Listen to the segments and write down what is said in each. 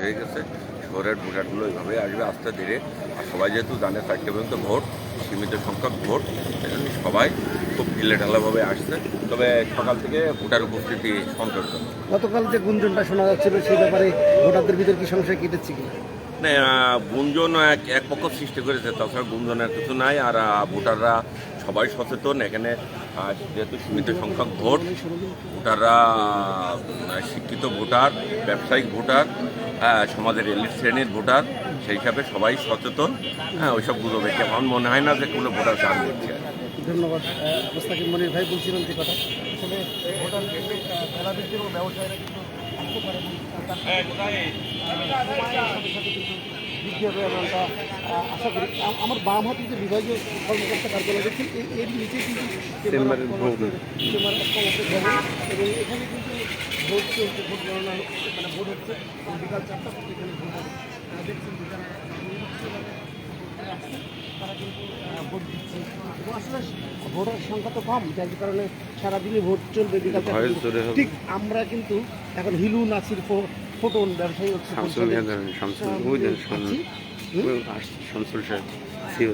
হয়ে গেছে। শহরের ভোটারগুলো এইভাবে আসবে আস্তে ধীরে। আর সবাই যেহেতু জানে চারটে পর্যন্ত ভোট সীমিত সংখ্যক ভোট সবাই খুব ঢিলে ঢালাভাবে আসছে। তবে সকাল থেকে ভোটার উপস্থিতি সন্তোষজনক গতকাল যে গুঞ্জনটা শোনা যাচ্ছিল সেই ব্যাপারে ভোটারদের ভিতর কি সংশয় কেটেছে কি? না গুঞ্জন এক এক পক্ষ সৃষ্টি করেছে তাছাড়া গুঞ্জনের কিছু নাই। আর ভোটাররা সবাই সচেতন। এখানে যেহেতু সীমিত সংখ্যক ভোট ভোটাররা শিক্ষিত ভোটার ব্যবসায়িক ভোটার সমাজের এলিট শ্রেণির ভোটার সেই হিসাবে সবাই সচেতন। হ্যাঁ ওইসবগুলো দেখে আমার মনে হয় না যে কোনো ভোটার চান দিচ্ছে। ধন্যবাদ মোস্তাকিম মনির ভাই বলছিলেন কথা। আসলে ভোটার এবং ব্যবসায়ীরা কিন্তু আশা করি আমার বাম হাতে যে বিভাগীয় কর্মকর্তা কার্যালয় দেখছেন এর নিচে কিন্তু চেম্বার অফ কমার্সের চেম্বার অফ কমার্সের ভবন এবং এখানে কিন্তু ভোট চলছে ভোট গণনা মানে ভোট হচ্ছে। বিকাল চারটা এখানে ভোট দেখছেন যে তারা কিন্তু ভোট দিচ্ছে। আসলে ভোটার সংখ্যা তো কম যার কারণে সারাদিনই ভোট চলবে বিকাল। ঠিক আমরা কিন্তু এখন হিলু নাসির ফোটন ব্যবসায়ী হচ্ছে শামসুল? সাহেব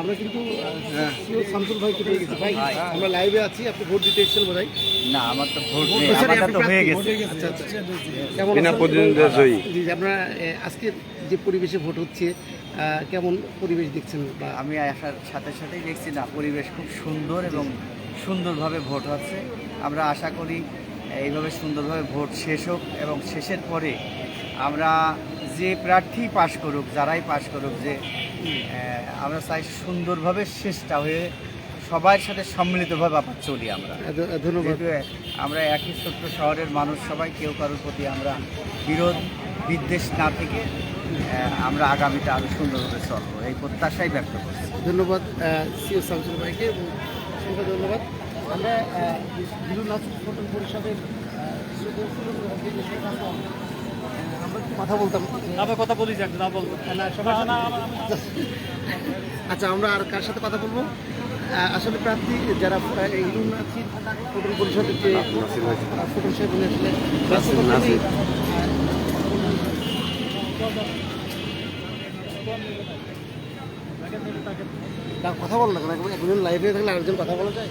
আমরা কিন্তু শামসুল ভাইকে পেয়ে গেছি। ভাই আমরা লাইভে আছি আপনি ভোট দিতে এসেছেন বোধ হয় না আমার তো ভোট নেই আচ্ছা, তো হয়ে গেছে। আচ্ছা, আচ্ছা। কেমন বিনা প্রতিদ্বন্দ্বিতা জয়ী। জি জি, আপনারা আজকে যে পরিবেশে ভোট হচ্ছে কেমন পরিবেশ দেখছেন বা আমি আসার সাথে সাথেই দেখছি না পরিবেশ খুব সুন্দর এবং সুন্দরভাবে ভোট হচ্ছে। আমরা আশা করি এইভাবে সুন্দরভাবে ভোট শেষ হোক এবং শেষের পরে আমরা যে প্রার্থী পাশ করুক যারাই পাশ করুক যে আমরা চাই সুন্দরভাবে শেষটা হয়ে সবার সাথে সম্মিলিতভাবে আবার চলি আমরা। ধন্যবাদ। আমরা একই ছোট্ট শহরের মানুষ সবাই কেউ কারোর প্রতি আমরা বিরোধ বিদ্বেষ না থেকে আমরা আগামীতে আরও সুন্দরভাবে চলবো। এই প্রত্যাশাই ব্যক্ত করছি। ধন্যবাদ সিও শামসুল ভাইকে এবং অসংখ্য ধন্যবাদ। আমরা পরিষদের আমরা কথা বলতাম আবার কথা বলি যাক না বলব আচ্ছা আমরা আর কার সাথে কথা বলব? আসলে প্রার্থী যারা এই হিলু পরিষদের যে নাসির ভাই। সাহেব উনি আসলে নাসির, নাসির। তা কথা বল না একজন- একজন লাইভে থাকলে আরেকজন কথা বলা যায়।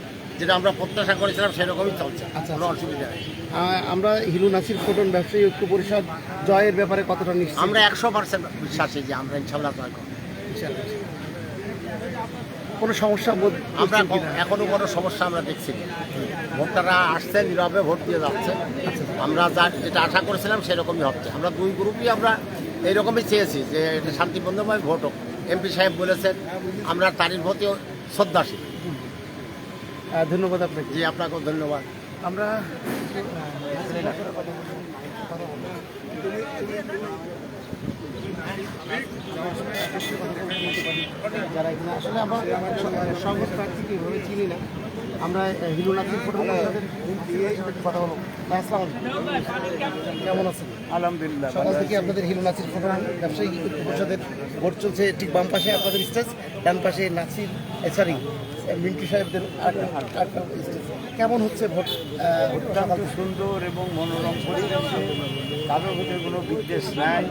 যেটা আমরা প্রত্যাশা করেছিলাম সেরকমই চলছে। আচ্ছা। কোনো অসুবিধা নেই। আমরা হিলু নাসির ফোটন ব্যবসায়ী ঐক্য পরিষদ জয়ের ব্যাপারে কতটা নিশ্চিত? আমরা একশো পার্সেন্ট বিশ্বাসী যে আমরা ইনশাল্লাহ জয় করব। কোনো সমস্যা বোধ আমরা করছেন ক- এখনও কোনো সমস্যা আমরা দেখছি না। ভোটাররা আসছে নীরবে ভোট দিয়ে যাচ্ছে। আমরা যা যেটা আশা করেছিলাম সেরকমই হচ্ছে। আমরা দুই গ্রুপই আমরা এইরকমই চেয়েছি যে এটা শান্তিপূর্ণভাবে ভোট হোক। এমপি সাহেব বলেছেন আমরা তারির প্রতিও শ্রদ্ধাশীল। ধন্যবাদ আপনাকে। জি আপনাকেও ধন্যবাদ। আমরা যারা এখানে আসলে আমরা সংবাদ প্রার্থীকে এভাবে চিনি না আমরা আহ, হিলু নাসির ফোটন পরিষদের সাথে একটু কথা বলব। আসসালামু। কেমন আছেন? আলহামদুলিল্লাহ সকাল থেকে আপনাদের হিলু নাসির ব্যবসায়ী পরিষদের ভোট চলছে ঠিক বাম পাশে আপনাদের স্টেজ ডান পাশে নাসির সরি মিন্টু সাহেবদের কেমন হচ্ছে ভোট অত্যন্ত সুন্দর এবং মনোরম পরিবেশে। কারোর মধ্যে কোনো বিদ্বেষ নাই।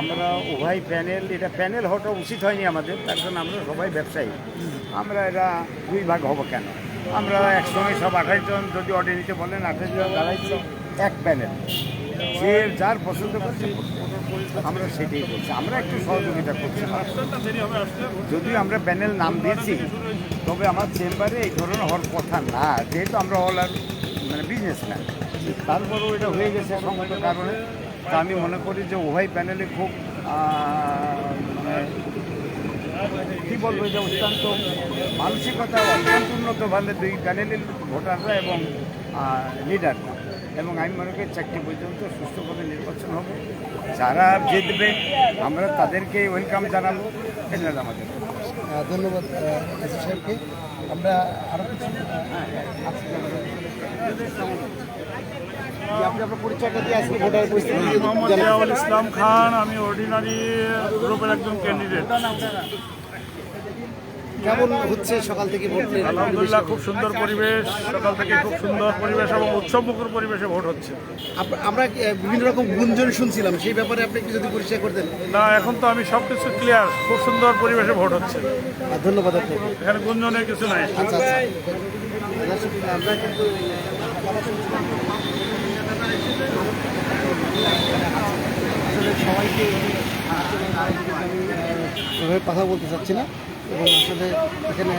আমরা উভয় প্যানেল এটা প্যানেল হওয়াটা উচিত হয়নি আমাদের তার জন্য আমরা সবাই ব্যবসায়ী। আমরা এটা দুই ভাগ হব কেন? আমরা একসঙ্গে সব আঠাশ জন যদি অর্ডার নিতে বলেন আঠাশ জন দাঁড়াইছি এক প্যানেল। যে যার পছন্দ করছে আমরা সেটাই বলছি। আমরা একটু সহযোগিতা করছি। যদিও আমরা প্যানেল নাম দিয়েছি, তবে আমার চেম্বারে এই ধরনের হওয়ার কথা না। যেহেতু আমরা অল আর মানে বিজনেসম্যান তারপরেও এটা হয়ে গেছে সঙ্গত কারণে। তা আমি মনে করি যে উভয় প্যানেলে খুব মানে কী বলব যে অত্যন্ত মানসিকতা অত্যন্ত উন্নত ভাবে দুই প্যানেলের ভোটাররা এবং লিডাররা এবং আমি মনে করি চারটি পর্যন্ত সুস্থভাবে নির্বাচন হবে। যারা জিতবে আমরা তাদেরকে ওয়েলকাম জানাব। এটা আমাদের। ধন্যবাদ সাহেবকে। আমরা আরও কিছু মোহাম্মদ ইসলাম খান আমি অর্ডিনারি গ্রুপের একজন ক্যান্ডিডেট কেমন হচ্ছে সকাল থেকে ভোট আলহামদুলিল্লাহ খুব সুন্দর পরিবেশ সকাল থেকে খুব সুন্দর পরিবেশ এবং উৎসবমুখর পরিবেশে ভোট হচ্ছে। আমরা বিভিন্ন রকম গুঞ্জন শুনছিলাম সেই ব্যাপারে আপনি একটু যদি পরিচয় করতেন। না এখন তো আমি সব কিছু ক্লিয়ার খুব সুন্দর পরিবেশে ভোট হচ্ছে। ধন্যবাদ আপনাকে। এখানে গুঞ্জনের কিছু নাই। আচ্ছা আচ্ছা। আমরা কিন্তু সবাইকে কথা বলতে চাচ্ছি না। এবং আসলে এখানে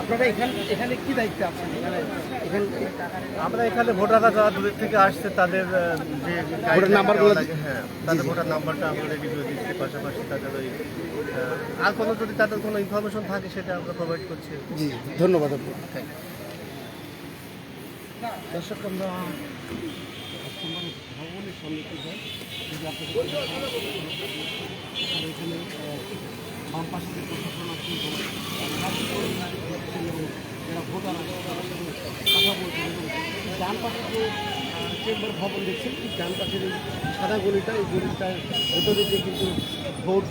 আপনারা এখানে এখানে কি দায়িত্বে আছেন? এখানে এখানে আমরা এখানে ভোটাররা যারা দূরের থেকে আসছে তাদের যে ভোটার নাম্বারগুলো হ্যাঁ তাদের ভোটার নাম্বারটা আমরা রেডি করে দিচ্ছি। পাশাপাশি তাদের ওই আর কোনো যদি তাদের কোনো ইনফরমেশন থাকে সেটা আমরা প্রোভাইড করছি। জি ধন্যবাদ আপনাকে। দর্শক আমরা ভবনের হয় যদি আপনাদের এখানে বাম পাশে যে প্রশাসন আছে যারা ভোটার আছে তাদের সাথে কথা বলছেন এবং ডান পাশে যে চেম্বার ভবন দেখছেন এই ডান পাশের এই সাদা গলিটা এই গলিটার ভেতরে যে কিন্তু ভোট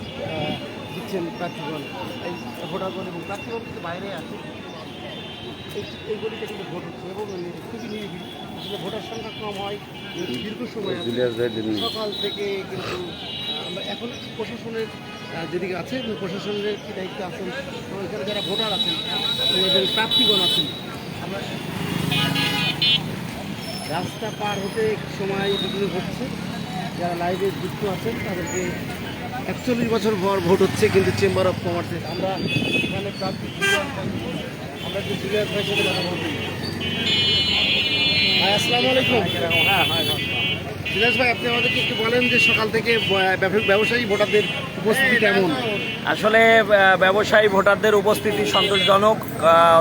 দিচ্ছেন প্রার্থীগণ এই ভোটারগণ এবং প্রার্থীগণ কিন্তু বাইরে আছে। এই গলিতে কিন্তু ভোট হচ্ছে এবং খুবই নিরিবিলি। আসলে ভোটার সংখ্যা কম হয় দীর্ঘ সময় সকাল থেকে কিন্তু আমরা এখন প্রশাসনের যেদিকে আছে প্রশাসনের কি দায়িত্ব আছেন এখানে যারা ভোটার আছেন এবং প্রার্থীগণ আছেন। রাস্তা পার হতে একটু সময় বিভিন্ন হচ্ছে, যারা লাইভে যুক্ত আছেন, তাদেরকে একচল্লিশ বছর পর ভোট হচ্ছে, কিন্তু চেম্বার অফ কমার্সে আমরা এখানে প্রার্থী আমরা কথা বলছি ভাই, আসসালামু আলাইকুম। হ্যাঁ হ্যাঁ দিনেশ ভাই আপনি আমাদেরকে একটু বলেন যে সকাল থেকে ব্যবসায়ী ভোটারদের উপস্থিতি কেমন? আসলে ব্যবসায়ী ভোটারদের উপস্থিতি সন্তোষজনক।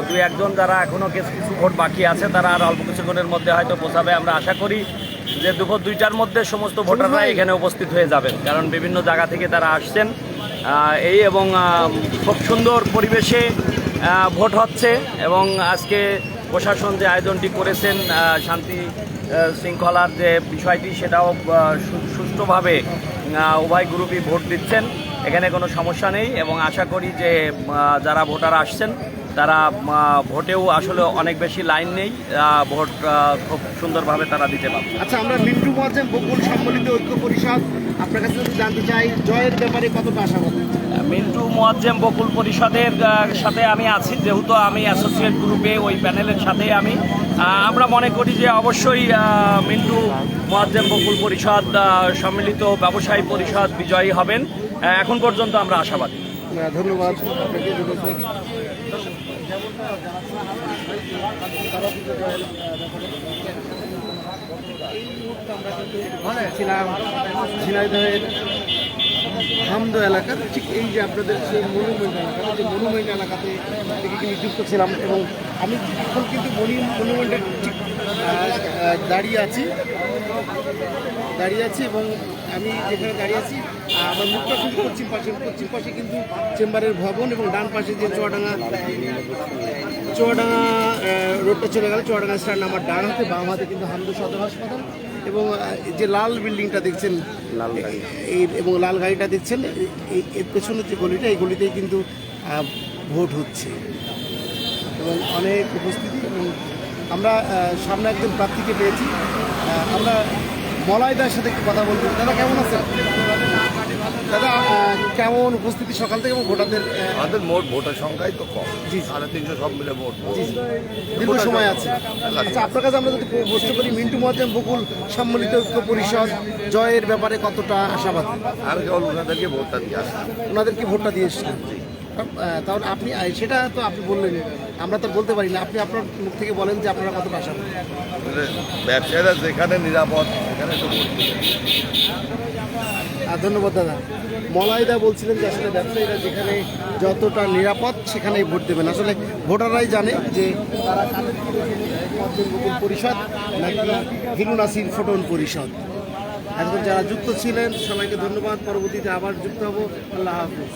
দু একজন যারা এখনও কিছু কিছু ভোট বাকি আছে তারা আর অল্প কিছুক্ষণের মধ্যে হয়তো পৌঁছাবে। আমরা আশা করি যে দুপুর দুইটার মধ্যে সমস্ত ভোটাররা এখানে উপস্থিত হয়ে যাবেন কারণ বিভিন্ন জায়গা থেকে তারা আসছেন। এই এবং খুব সুন্দর পরিবেশে ভোট হচ্ছে এবং আজকে প্রশাসন যে আয়োজনটি করেছেন শান্তি শৃঙ্খলার যে বিষয়টি সেটাও সু- সুষ্ঠুভাবে উভয় গ্রুপই ভোট দিচ্ছেন। এখানে কোনো সমস্যা নেই এবং আশা করি যে যারা ভোটার আসছেন তারা ভোটেও আসলে অনেক বেশি লাইন নেই ভোট খুব সুন্দরভাবে তারা দিতে পারবে। আচ্ছা আমরা মিন্টু মোয়াজ্জেম বকুল সম্মিলিত ঐক্য পরিষদ আপনার কাছে যদি জানতে চাই জয়ের ব্যাপারে কতটা আশাবাদী? মিন্টু মোয়াজ্জেম বকুল পরিষদের সাথে আমি আছি। যেহেতু আমি অ্যাসোসিয়েট গ্রুপে ওই প্যানেলের সাথে আমি আমরা মনে করি যে অবশ্যই মিন্টু মোয়াজ্জেম বকুল পরিষদ সম্মিলিত ব্যবসায়ী পরিষদ বিজয়ী হবেন। এখন পর্যন্ত আমরা আশাবাদী। ধন্যবাদ। ছিলাম, ঝিনাইদহের হামদ এলাকার ঠিক এই যে আপনাদের সেই মনুমেন্ট এলাকা যে মনুমেন্ট এলাকাতে থেকে কিন্তু ছিলাম এবং আমি এখন কিন্তু মনি মনুমেন্টের ঠিক দাঁড়িয়ে আছি। দাঁড়িয়ে আছি এবং আমি যেখানে দাঁড়িয়ে আছি আমার মুখটা কিন্তু পশ্চিম পাশে পশ্চিম পাশে কিন্তু চেম্বারের ভবন এবং ডান পাশে যে চুয়াডাঙ্গা চুয়াডাঙ্গা রোডটা চলে গেল, চুয়াডাঙ্গা স্ট্যান্ড আমার ডান হাতে, বাম হাতে কিন্তু হামদু সদর হাসপাতাল। এবং যে লাল বিল্ডিংটা দেখছেন লাল গাড়ি। এই এবং লাল গাড়িটা দেখছেন এই এর পেছনের যে গলিটা এই গলিতেই কিন্তু ভোট হচ্ছে। এবং অনেক উপস্থিতি এবং আমরা সামনে একজন প্রার্থীকে পেয়েছি। আমরা আমরা দাসের সাথে একটু কথা বলব। দাদা কেমন আছেন? দাদা কেমন উপস্থিতি সকাল থেকে এবং ভোটারদের আমাদের মোট ভোটার সংখ্যাই তো কম। জি। সাড়ে তিনশো সব মিলে ভোট। দীর্ঘ সময় আছে। আচ্ছা। আপনার কাছে আমরা যদি প্রশ্ন করি মিন্টু মহাজম বকুল সম্মিলিত ঐক্য পরিষদ জয়ের ব্যাপারে কতটা আশাবাদ? আমি কেবল ওনাদেরকে ভোটটা দিয়ে আসছি ওনাদেরকে ভোটটা দিয়ে এসেছিলেন তাহলে আপনি সেটা তো আপনি বললেন আমরা তো বলতে পারি না। আপনি আপনার মুখ থেকে বলেন যে আপনারা কতটা আশাবাদ। ব্যবসায়ীরা যেখানে নিরাপদ সেখানে তো। আর ধন্যবাদ দাদা। মলাইদা বলছিলেন যে আসলে ব্যবসায়ীরা যেখানে যতটা নিরাপদ সেখানেই ভোট দেবেন। আসলে ভোটাররাই জানে যে তারা পরিষদ নাকি হিরু নাসির ফোটন পরিষদ। এখন যারা যুক্ত ছিলেন, সবাইকে ধন্যবাদ। পরবর্তীতে আবার যুক্ত হব। আল্লাহ হাফিজ।